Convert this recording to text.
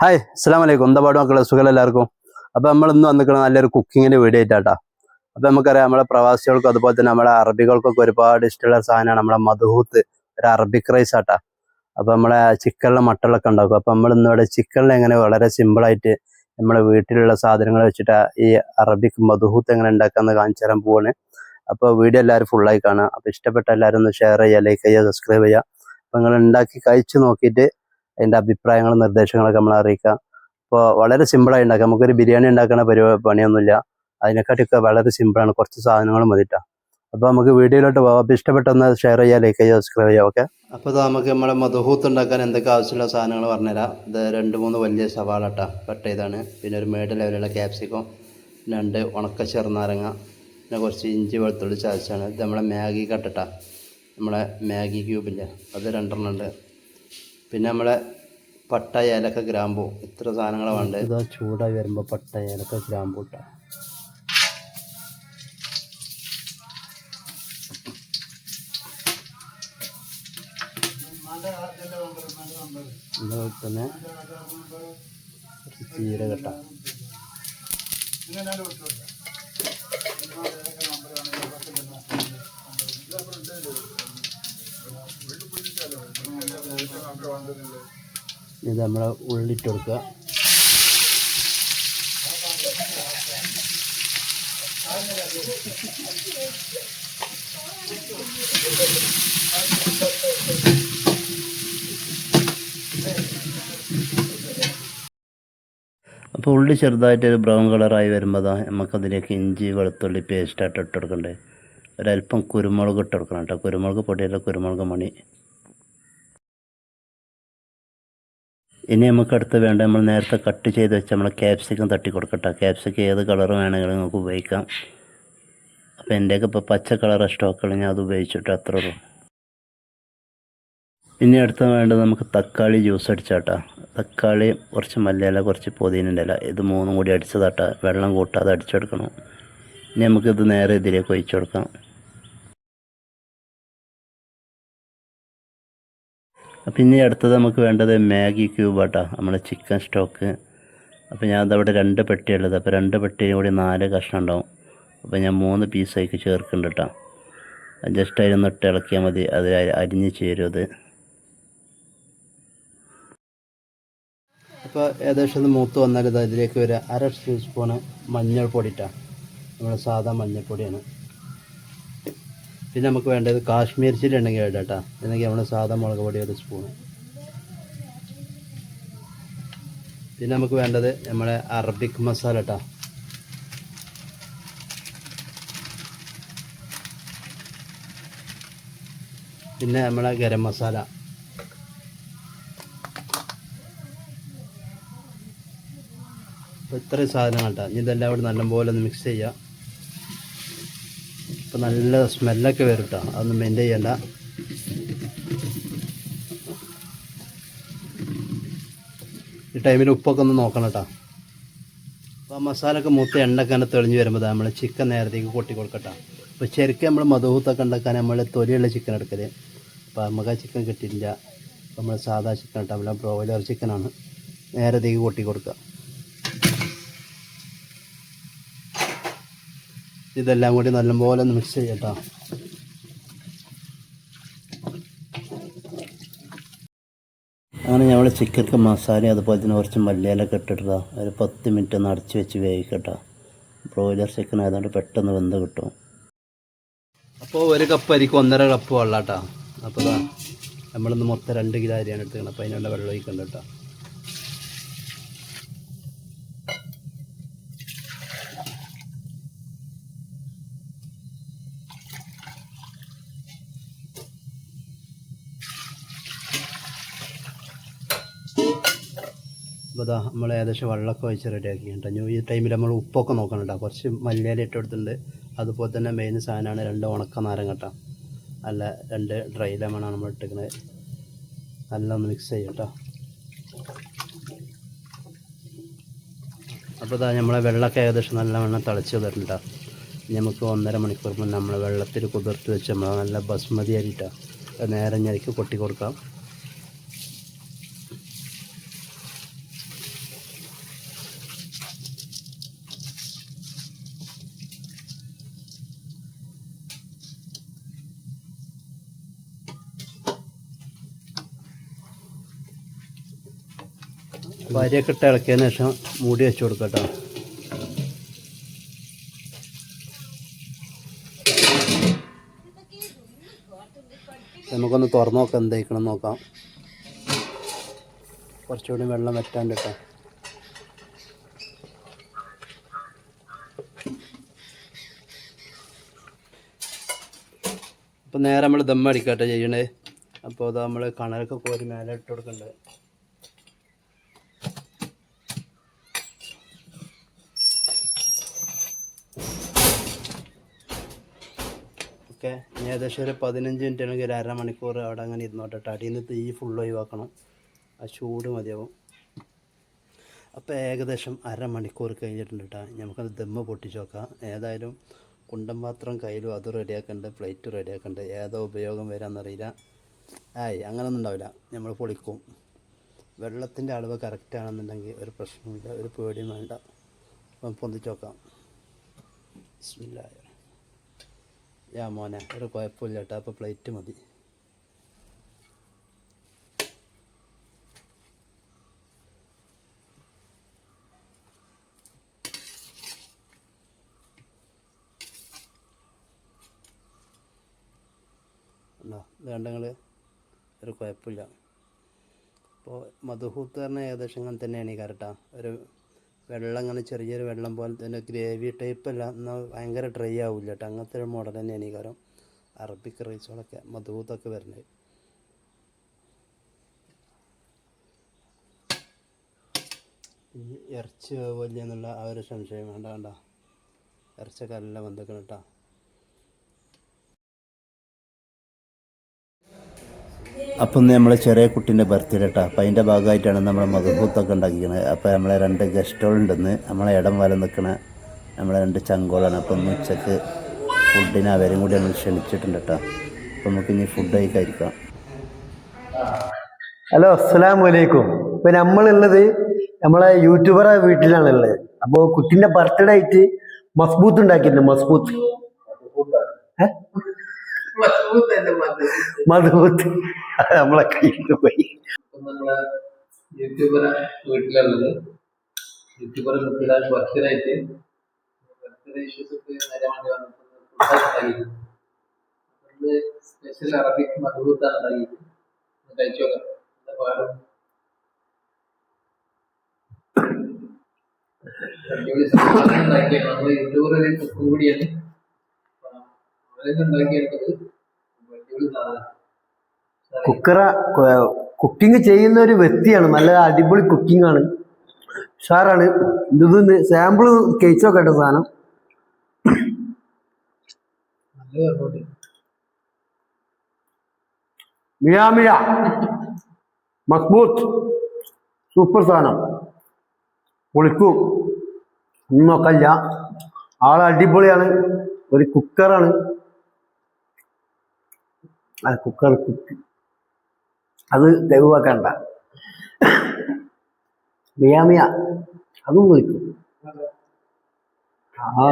Hi അസ്സാം വലൈക്കും എന്താ പാട് മക്കളെ? സുഖം എല്ലാവർക്കും? അപ്പൊ നമ്മൾ ഇന്ന് വന്നിരിക്കുന്നത് നല്ലൊരു കുക്കിങ്ങിന്റെ വീഡിയോ ആയിട്ടാട്ടാ. അപ്പൊ നമുക്കറിയാം നമ്മളെ പ്രവാസികൾക്കും അതുപോലെ തന്നെ നമ്മളെ അറബികൾക്കൊക്കെ ഒരുപാട് ഇഷ്ടമുള്ള സാധനമാണ് നമ്മളെ മധുഹൂത്ത് ഒരു അറബിക് റൈസ് ആട്ടാ. അപ്പൊ നമ്മളെ ചിക്കനിലെ മട്ടളൊക്കെ ഉണ്ടാക്കും. അപ്പൊ നമ്മൾ ഇന്നിവിടെ ചിക്കനിൽ എങ്ങനെ വളരെ സിമ്പിൾ ആയിട്ട് നമ്മളെ വീട്ടിലുള്ള സാധനങ്ങൾ വെച്ചിട്ട് ഈ അറബിക് മധുഹൂത്ത് എങ്ങനെ ഉണ്ടാക്കാന്ന് കാണിച്ചു തരാൻ പോവാണ്. അപ്പൊ വീഡിയോ എല്ലാവരും ഫുള്ളായി കാണുക. അപ്പൊ ഇഷ്ടപ്പെട്ട എല്ലാവരും ഒന്ന് ഷെയർ ചെയ്യുക ലൈക്ക് ചെയ്യുക സബ്സ്ക്രൈബ് ചെയ്യുക. അപ്പൊ നിങ്ങൾ ഉണ്ടാക്കി കഴിച്ചു നോക്കിയിട്ട് അതിന്റെ അഭിപ്രായങ്ങളും നിർദ്ദേശങ്ങളൊക്കെ നമ്മൾ അറിയിക്കാം. ഇപ്പോൾ വളരെ സിമ്പിളായി ഉണ്ടാക്കാം. നമുക്കൊരു ബിരിയാണി ഉണ്ടാക്കുന്ന പരിപാടി പണിയൊന്നുമില്ല. അതിനെക്കാട്ടിയൊക്കെ വളരെ സിമ്പിളാണ്. കുറച്ച് സാധനങ്ങൾ മതിട്ടാ. അപ്പോൾ നമുക്ക് വീഡിയോയിലോട്ട് പോകാം അപ്പോൾ ഇഷ്ടപ്പെട്ടൊന്ന് ഷെയർ ചെയ്യുക ലൈക്ക് ചെയ്യുക സബ്സ്ക്രൈബ് ചെയ്യുക ഓക്കെ? അപ്പോൾ നമുക്ക് നമ്മുടെ മധുഹൂത്ത് ഉണ്ടാക്കാൻ എന്തൊക്കെ ആവശ്യമുള്ള സാധനങ്ങൾ പറഞ്ഞുതരാം. ഇത് രണ്ട് മൂന്ന് വലിയ സവാള ഇട്ടാ കട്ട് ചെയ്താണ്. പിന്നെ ഒരു മേഡ് ലെവലുള്ള ക്യാപ്സിക്കം. രണ്ട് ഉണക്ക ചെറുനാരങ്ങ. പിന്നെ കുറച്ച് ഇഞ്ചി വെളുത്തുള്ളി ചതച്ചാണ്. ഇത് നമ്മളെ മാഗി കട്ടിട്ടാ. നമ്മളെ മാഗി ക്യൂബില്ല? അത് രണ്ടെണ്ണം ഉണ്ട്. പിന്നെ നമ്മളെ പട്ട ഏലക്ക ഗ്രാമ്പു. ഇത്ര സാധനങ്ങളാണ് വേണ്ടത് ഇതാ ചൂടായി വരുമ്പോൾ പട്ട ഏലക്ക ഗ്രാമ്പു ഇട്ട. അതുപോലെ തന്നെ Thank ജീരകട്ട ഇത് നമ്മൾ ഉള്ളിട്ട് കൊടുക്കുക. അപ്പോൾ ഉള്ളി ചെറുതായിട്ട് ഒരു ബ്രൗൺ കളറായി വരുമ്പോൾ അതാ നമുക്കതിലേക്ക് ഇഞ്ചി വെളുത്തുള്ളി പേസ്റ്റായിട്ട് ഇട്ട് കൊടുക്കണ്ടേ. ഒരല്പം കുരുമുളക് ഇട്ട് കൊടുക്കണം കേട്ടോ. കുരുമുളക് പൊടിയല്ല കുരുമുളക് മണി. ഇനി നമുക്ക് അടുത്ത് വേണ്ട നമ്മൾ നേരത്തെ കട്ട് ചെയ്ത് വെച്ച് നമ്മൾ ക്യാപ്സിക്കം തട്ടി കൊടുക്കട്ടെ ക്യാപ്സിക്കം ഏത് കളർ വേണമെങ്കിലും നമുക്ക് ഉപയോഗിക്കാം. അപ്പോൾ എന്റെയൊക്കെ ഇപ്പോൾ പച്ച കളർ സ്റ്റോക്കുകൾ ഞാൻ അത് ഉപയോഗിച്ചിട്ട് അത്ര ഉള്ളൂ. ഇനി അടുത്ത വേണ്ടത് നമുക്ക് തക്കാളി ജ്യൂസ് അടിച്ചാട്ടാ. തക്കാളി കുറച്ച് മല്ലിയില കുറച്ച് പുതിനന്റെ ഇല. ഇത് മൂന്നും കൂടി അടിച്ചതാട്ടാ. വെള്ളം കൂട്ടാതെ അടിച്ചെടുക്കണം. ഇനി നമുക്കിത് നേരെ ഇതിലേക്ക് ഒഴിച്ചു കൊടുക്കാം. അപ്പം ഇനി അടുത്തത് നമുക്ക് വേണ്ടത് മാഗി ക്യൂബാട്ടാ നമ്മുടെ ചിക്കൻ സ്റ്റോക്ക്. അപ്പോൾ ഞാൻ അതവിടെ രണ്ട് പെട്ടി പെട്ടിയുള്ളത് അപ്പോൾ രണ്ട് പെട്ടിയും കൂടി നാല് കഷ്ണം ഉണ്ടാവും. അപ്പോൾ ഞാൻ മൂന്ന് പീസായിക്ക് ചേർക്കുന്നുണ്ട് കേട്ടോ ജസ്റ്റ് അതിനൊന്ന് ഇട്ട് ഇളക്കിയാൽ മതി. അത് അരി- അരിഞ്ഞ് ചേരും അപ്പോൾ ഏകദേശം ഒന്ന് മൂത്ത് വന്നാൽ അതിലേക്ക് ഒരു അര ടീസ്പൂണ് മഞ്ഞൾപ്പൊടി ഇട്ടാണ് നമ്മുടെ സാധാ മഞ്ഞൾപ്പൊടിയാണ്. പിന്നെ നമുക്ക് വേണ്ടത് കാശ്മീർ ചില്ലി ഉണ്ടെങ്കിൽ വേണ്ട കേട്ടോ. ഇല്ലെങ്കിൽ നമ്മുടെ സാധാ മുളക് പൊടി ഒരു സ്പൂണ് പിന്നെ നമുക്ക് വേണ്ടത് നമ്മുടെ അറബിക് മസാല കേട്ടോ. പിന്നെ നമ്മളെ ഗരം മസാല. അപ്പോൾ ഇത്രയും സാധനങ്ങൾ കേട്ടോ. ഇനി ഇതെല്ലാം കൂടി നല്ലപോലെ ഒന്ന് മിക്സ് ചെയ്യുക ഇപ്പം നല്ല സ്മെല്ലൊക്കെ വരും കേട്ടോ അതൊന്നും മെയിന്റെയിൻ ചെയ്യണ്ട. ഈ ടൈമിൽ ഉപ്പൊക്കെ ഒന്ന് നോക്കണം കേട്ടോ അപ്പോൾ മസാലയൊക്കെ മൂത്ത് എണ്ണയൊക്കെ തന്നെ തെളിഞ്ഞ് വരുമ്പോൾ നമ്മൾ ചിക്കൻ നേരത്തേക്ക് കൊട്ടി കൊടുക്കട്ടോ. അപ്പോൾ ശരിക്കും നമ്മൾ മധുഹൂത്തൊക്കെ ഉണ്ടാക്കാൻ നമ്മൾ തൊലിയുള്ള ചിക്കൻ എടുക്കൽ അപ്പോൾ നമുക്ക് ആ ചിക്കൻ കിട്ടിയില്ല നമ്മൾ സാധാ ചിക്കൻ കേട്ടോ നമ്മൾ ബ്രോയിലർ ചിക്കനാണ് നേരത്തേക്ക് കൊട്ടി കൊടുക്കുക ഇതെല്ലാം കൂടി നല്ലപോലെ ഒന്ന് മിക്സ് ചെയ്യട്ടോ അങ്ങനെ ഞങ്ങൾ ചിക്കൻക്ക് മസാല അതുപോലെ തന്നെ കുറച്ച് മല്ലിയിലൊക്കെ ഇട്ടിട്ടാ ഒരു പത്ത് മിനിറ്റ് ഒന്ന് അടച്ചു വെച്ച് വേവിക്കട്ടോ. ബ്രോയിലർ ചിക്കൻ ആയതുകൊണ്ട് പെട്ടെന്ന് വെന്ത് കിട്ടും. അപ്പോൾ ഒരു കപ്പ് അരിക്കും ഒന്നര കപ്പ് വെള്ളം കേട്ടോ അപ്പോൾ നമ്മളിന്ന് മൊത്തം രണ്ട് കിലോ അരിയാണ് എടുത്തുക്കണം അപ്പോൾ അതിനുള്ള വെള്ളം ഒഴിക്കണ്ട കേട്ടോ അപ്പോൾ ഇതാ നമ്മൾ ഏകദേശം വെള്ളമൊക്കെ ഒഴിച്ച് റെഡിയാക്കി കേട്ടോ ഇനി ഈ ടൈമിൽ നമ്മൾ ഉപ്പൊക്കെ നോക്കണം കേട്ടോ കുറച്ച് മല്ലിയില ഇട്ട് കൊടുത്തിട്ടുണ്ട്. അതുപോലെ തന്നെ മെയിൻ സാധനമാണ് രണ്ട് ഉണക്ക നാരം കേട്ടോ അല്ല രണ്ട് ഡ്രൈ ലെമണാണ് നമ്മൾ ഇട്ടിരിക്കുന്നത് നല്ല ഒന്ന് മിക്സ് ചെയ്യാം കേട്ടോ അപ്പോൾ ഇതാ നമ്മളെ വെള്ളമൊക്കെ ഏകദേശം നല്ല വെള്ളം തിളച്ച് ഇനി നമുക്ക് ഒന്നര മണിക്കൂർ മുന്നേ നമ്മൾ വെള്ളത്തിൽ കുതിർത്ത് വെച്ച് നമ്മൾ നല്ല ബസ്മതി അരിയിട്ടാണ് നേരം ഞരക്ക് കൊട്ടി കൊടുക്കാം. വരിയൊക്കെ ഇട്ട് ഇളക്കിയതിന് ശേഷം മൂടി വെച്ച് കൊടുക്കാം കേട്ടോ നമുക്കൊന്ന് തുറന്നു നോക്കാം എന്തായിക്കണം നോക്കാം. കുറച്ചുകൂടി വെള്ളം വറ്റാണ്ട് കേട്ടോ അപ്പം നേരെ നമ്മൾ ദമ്മടിക്കട്ടെ ചെയ്യണേ. അപ്പോൾ അത് നമ്മൾ കണലൊക്കെ കോരി മേലെ ഇട്ട് കൊടുക്കണ്ടേ. ഇനി ഏകദേശം ഒരു പതിനഞ്ച് മിനിറ്റ് അല്ലെങ്കിൽ ഒരു അരമണിക്കൂർ അവിടെ അങ്ങനെ ഇരുന്നോട്ടെ ട്ടോ. അടിയിൽ നിന്ന് തീ ഫുൾ ഒഴിവാക്കണം. ആ ചൂട് മതിയാവും. അപ്പോൾ ഏകദേശം അരമണിക്കൂർ കഴിഞ്ഞിട്ടുണ്ട് കേട്ടോ നമുക്കത് ദമ്മ പൊട്ടിച്ച് നോക്കാം. ഏതായാലും കുണ്ടം പാത്രം കയ്യിലും അത് റെഡിയാക്കേണ്ടത് പ്ലേറ്റ് റെഡിയാക്കേണ്ടത് ഏതോ ഉപയോഗം വരാമെന്നറിയില്ല ആയി അങ്ങനൊന്നും ഉണ്ടാവില്ല. നമ്മൾ പൊളിക്കും. വെള്ളത്തിന്റെ അളവ് കറക്റ്റ് ആണെന്നുണ്ടെങ്കിൽ ഒരു പ്രശ്നമില്ല ഒരു പേടിയും വേണ്ട. അപ്പം പൊന്തിച്ച് നോക്കാം. ബിസ്മില്ലാഹിർ യാ മോനെ ഒരു കുഴപ്പമില്ല കേട്ടോ അപ്പോൾ പ്ലേറ്റ് മതി. ഉണ്ടോ? വേണ്ടങ്ങൾ ഒരു കുഴപ്പമില്ല. അപ്പോൾ മധുഹൂത്ത് പറഞ്ഞാൽ ഏകദേശം അങ്ങനെ തന്നെയാണ് ഈ കറക്റ്റാ ഒരു വെള്ളം അങ്ങനെ ചെറിയൊരു വെള്ളം പോലെ തന്നെ ഗ്രേവി ടൈപ്പ് അല്ല എന്നാൽ ഭയങ്കര ഡ്രൈ ആവില്ല കേട്ടോ അങ്ങനത്തെ ഒരു മോഡൽ തന്നെയാണ് ഈ കാരം അറബിക് റൈസുകളൊക്കെ മധുഹൂത്തൊക്കെ വരുന്നത്. ഇറച്ചി വലിയ എന്നുള്ള ആ ഒരു സംശയം വേണ്ട വേണ്ട. ഇറച്ചിയൊക്കെ നല്ല വന്നിക്കണം കേട്ടോ അപ്പം നമ്മളെ ചെറിയ കുട്ടീന്റെ ബർത്ത്ഡേ കേട്ടോ അപ്പം അതിന്റെ ഭാഗമായിട്ടാണ് നമ്മൾ മധുഭൂത്തൊക്കെ ഉണ്ടാക്കിക്കുന്നത് അപ്പോൾ നമ്മളെ രണ്ട് ഗസ്റ്റുകളുണ്ടെന്ന് നമ്മളെ ഇടം വല നിൽക്കണ നമ്മളെ രണ്ട് ചങ്കോളാണ്. അപ്പം ഇന്ന് ഉച്ചയ്ക്ക് ഫുഡിന് അവരും കൂടി നമ്മൾ ക്ഷണിച്ചിട്ടുണ്ട് കേട്ടോ അപ്പം നമുക്ക് ഇനി ഫുഡ് കഴിക്കാം ഹലോ അസ്സലാം വലൈക്കും ഇപ്പം നമ്മളുള്ളത് നമ്മളെ യൂട്യൂബറെ വീട്ടിലാണുള്ളത്. അപ്പോൾ കുട്ടീന്റെ ബർത്ത്ഡേ ആയിട്ട് മസ്ബൂത്ത് ഉണ്ടാക്കിയിട്ടുണ്ട് മസ്ബൂത്ത്? മധുബൂത്ത് അത് നമ്മളെ കയ്യിൽ പോയി. ഇപ്പം നമ്മളെ യൂട്യൂബറെ വീട്ടിലുള്ളത്. യൂട്യൂബറെ സ്പെഷ്യൽ അറബിക് എന്താ കൂടിയാണ്. സാധനം. കുക്കറ കുക്കിംഗ് ചെയ്യുന്ന ഒരു വ്യക്തിയാണ്. നല്ല അടിപൊളി കുക്കിംഗ് ആണ്. ഉഷാറാണ്. ഇത് സാമ്പിൾ കഴിച്ചു നോക്കട്ടെ സാധനം. മിയാമിയ മസ്ബൂത്ത്. സൂപ്പർ സാധനം. പൊളിക്കും. ഒന്നും നോക്കല്ല. ആൾ അടിപൊളിയാണ്. ഒരു കുക്കറാണ് ആ കുക്കർ കുക്ക് അത് ദൈവമാക്കണ്ട മിയാമിയ അതും വിളിക്കും. ആ.